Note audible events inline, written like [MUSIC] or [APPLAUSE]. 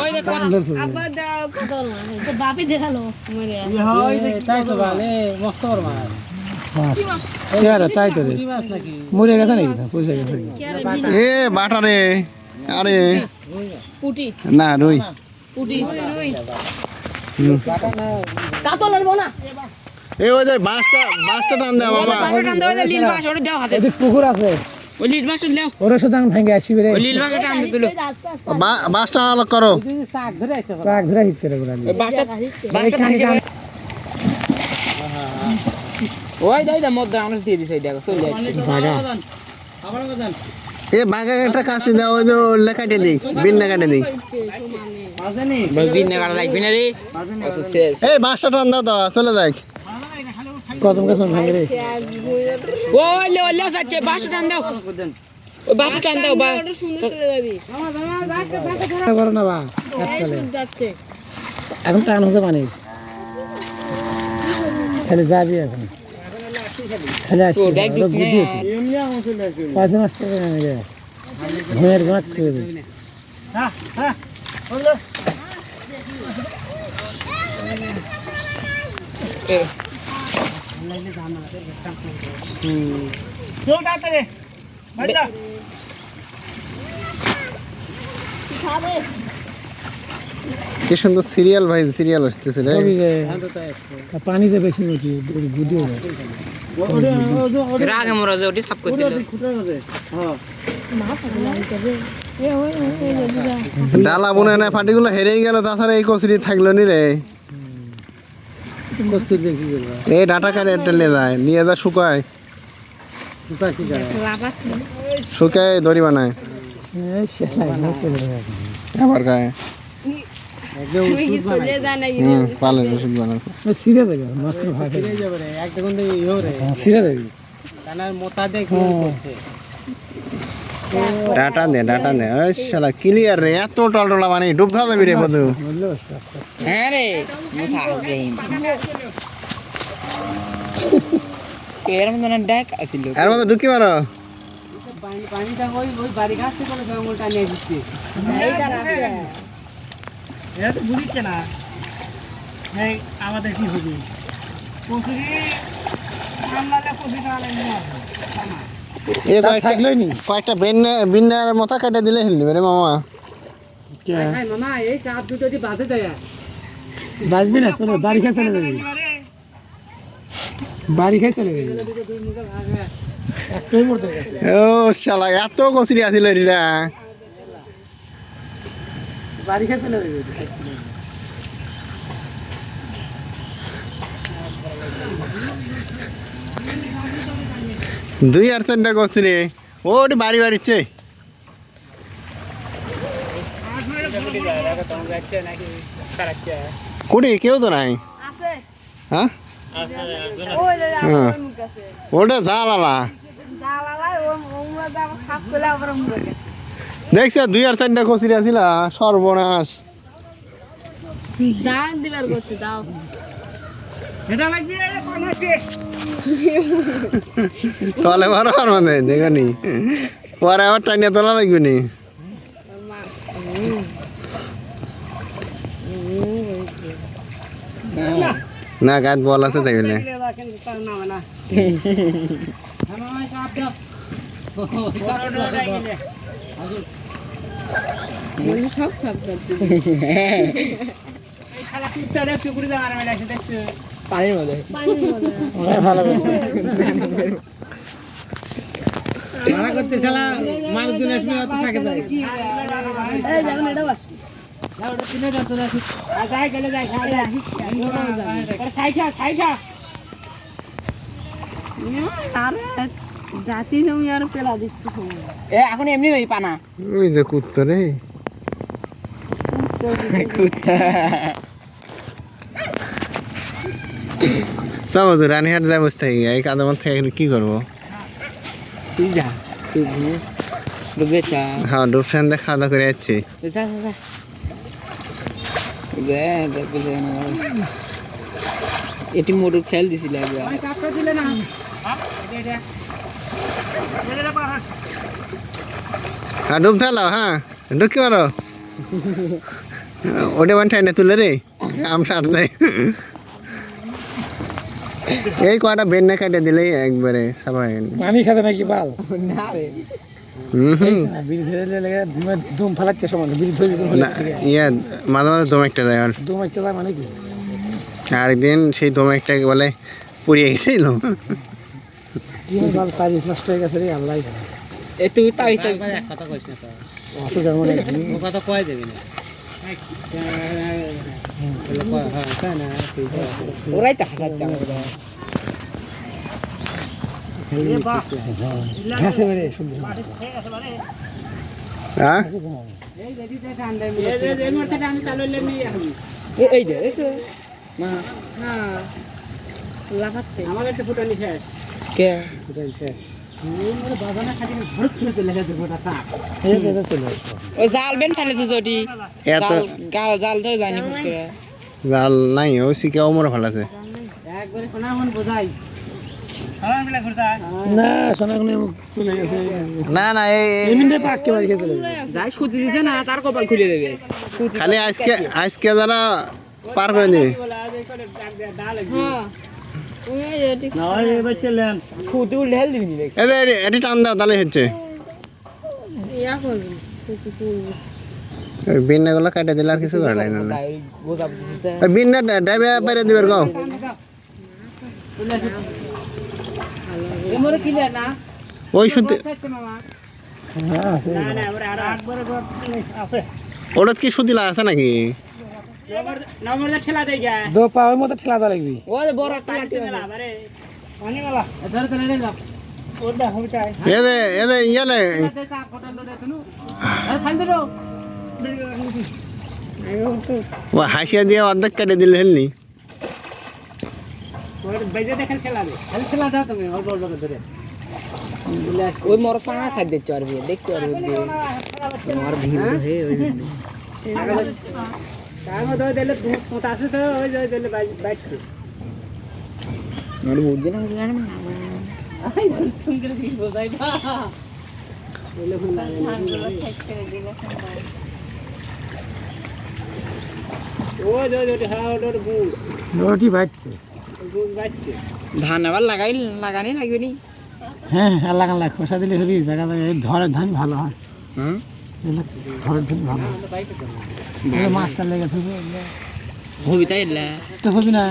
ওই দেখ আবার দাও কত তো বাপি দেখাল মরে তাই তো ভালো মস্ত বড় ইয়ারে তাই তো রে। কি মাছ নাকি? মরে গেছে নাকি? পয়সা গেছে এ বাটা রে। আরে। পুটি। না রুই। পুটি। এ ওই যে বাঁশটা বাঁশটা টান দে বাবা। টান দাও লীল মাছ ওটা দাও হাতে। পুকুর আছে। করো। শাক ধরে হিচ্ছে ওই বাসটা বাসটা থাকে ওই দাই দা মদ আনস দিয়ে দিছে দেখো চলে এ একটা কাছে দাও ওই ওল্লা কাটে দিই বিন্না কাটে দিই। সমানে বল কাটা লাগবে না। রে এই বাঁশটা টান দাও তো চলে যাক। কদম গাছ ভাঙে রে। ওই লে ওই লে সাচ্ছে বাসটা টান দাও। বাসটা টান দাও বা সুন্দর চলে যাবি করো না বা এখন টান হচ্ছে পানি। খালি যাবি এখন। খালি আসবি। ও। পাঁচ মাস টাকা ঘুমের ঘাট করে দেবে খাবে কি সুন্দর সিরিয়াল ভাই সিরিয়াল আসতেছে রে কবি রে পানিতে বেশি বেশি বুদ্ধি রাগে মোরা যে ওটি সাফ করে দিল ডালা বুনে না ফাটিগুলো হেরেই গেল তাছাড়া এই কচুরি থাকল নি রে এই ডাটা কাটে একটা নিয়ে যায়? নিয়ে যা শুকায়। শুকায় দড়ি বানায়। আবার গায়ে। পালের ওষুধ বানায়। সিরে দেবে সিরে দেবে। মোতা দেখি ডাটা দে ডাটা দে ওই শালা ক্লিয়ার রে এত টলটলা মানে ডুব খাওয়া যাবি রে আস্তে হ্যাঁ রে মুসা ইব্রাহিম এর মধ্যে না ডাক আছিল। এর মধ্যে ঢুকি মারো। পানিটা ওই ওই বাড়ি গাছ থেকে বলে জঙ্গলটা নিয়ে দিচ্ছে এইটার আছে এটা তো বুঝিচ্ছে না এই আমাদের কি হবে কচুরি আমলালে কচুরি আনলে এ তা কয়েকটা থাকলোই নি। কয়েকটা বেন্না বিন্নার মাথা কাটে দিলে হিলবে রে মামা। খাই মামা এই চাপ দুটো যদি বাঁধে দেয় বাজবি না চলে বাড়ি খেয়ে চলে যাবি বাড়ি খেয়ে চলে যাবি একটাই মরতে গেছে। ও শালা এত কচুরি আছিল এরা বাড়ি খেয়ে চলে যাবি দুই আর চারটা কচুরি ওটি বাড়ি বাড়িচ্ছে কুড়ি কেউ তো নাই? হ্যাঁ হ্যাঁ। ওই মুখ আছে ওটা জালালা। দেখছ দুই আর চারটা কচুরি আছিল সর্বনাশ। দিবার করছে দাও। এটা লাগবে। তলে মারো আর মানে দেখনি পরে আবার টাইনে তোলা লাগবে নি। না গাছ বল আছে তাই বলে। বলি সব পানির মধ্যে। ভালো করছে ভাড়া করতে শালা মানুষজন আসবে অত থাকে জাতি তুমি আর পেলা দিচ্ছি এ এখন এমনি নেই পানা। ওই যে কুত্তো রে। কুত্তা [LAUGHS] সব রানীহাট যাই বসে থাকি এই কাদামান থেকে কি করব তুই যা তুই ঘুমে ডুবে চা হ্যাঁ ডুব সান্দে খাওয়া দাওয়া করে যাচ্ছি যা যা। যা যা দেখো যা না এটি মোটর খেল দিছিল হ্যাঁ ডুব ফেলাও হ্যাঁ ঢুকি মারো [LAUGHS] ওটা বান ঠাই না তুলে রে আম সার দেয় এই কয়টা বেন্না কাটে দিলেই একবারে গেল পানি খাতে নাকি বাল? না রে। ইয়া মাঝে মাঝে দম একটা দেয় আর। যায় মানে কি? আরেকদিন সেই দম একটা বলে পুড়িয়ে গেছিল। তারিখ কথা কইস কথা কয় দেবে না। বলে কয়, হ্যাঁ, তাই না, ঠিক আছে। ওরাই তো হাসাচ্ছে আমাদের ঘাসে বেড়ে শুদ্ধ হ্যাঁ এই যে দিতে ঠান্ডায় মিলে। এ- এই দে এই তো হ্যাঁ লাফাচ্ছে আমার কাছে ফুটানি শেষ কে এই মোরে ওই জাল বেন ফেলেছে এত জাল জাল তো জানি জাল নাই ও শিকে অমর ভালো আছে একবারে কোনা মন বোঝাই খুলে আজকে আজকে। যারা পার করে দিবে। এটি টান দাও তাহলে হচ্ছে ইয়া বিন্নাগুলো কাটে দিলে আর কিছু করে লাগে না গোজা দিছে। ওই বিন্না ড্রাইভার বাইরে গাও ওই হ্যাঁ ওটা কি সুতি লাগা আছে নাকি? দো পা ওই মতো ঠেলা দেওয়া লাগবি। হাসিয়া দিয়ে অর্ধেক কেটে দিলে হেলনি ওরে বেজে দেখেন ঠেলা দে। খালি ঠেলা দাও তুমি অল্প অল্প করে ধরে। ওই মর পাঙা সাইড দিচ্ছে আর দেখছি আর ভিড় লাগে হ্যাঁ রুটি ভাজছে ধান আবার লাগাই লাগানি লাগবে নি? হ্যাঁ আল্লাহ আল্লাহ খোসা দিলে জায়গা এই ধান ভালো হয়। হুম? হয় মাছটা লেগে থাকবে হবি তাই তো হবি না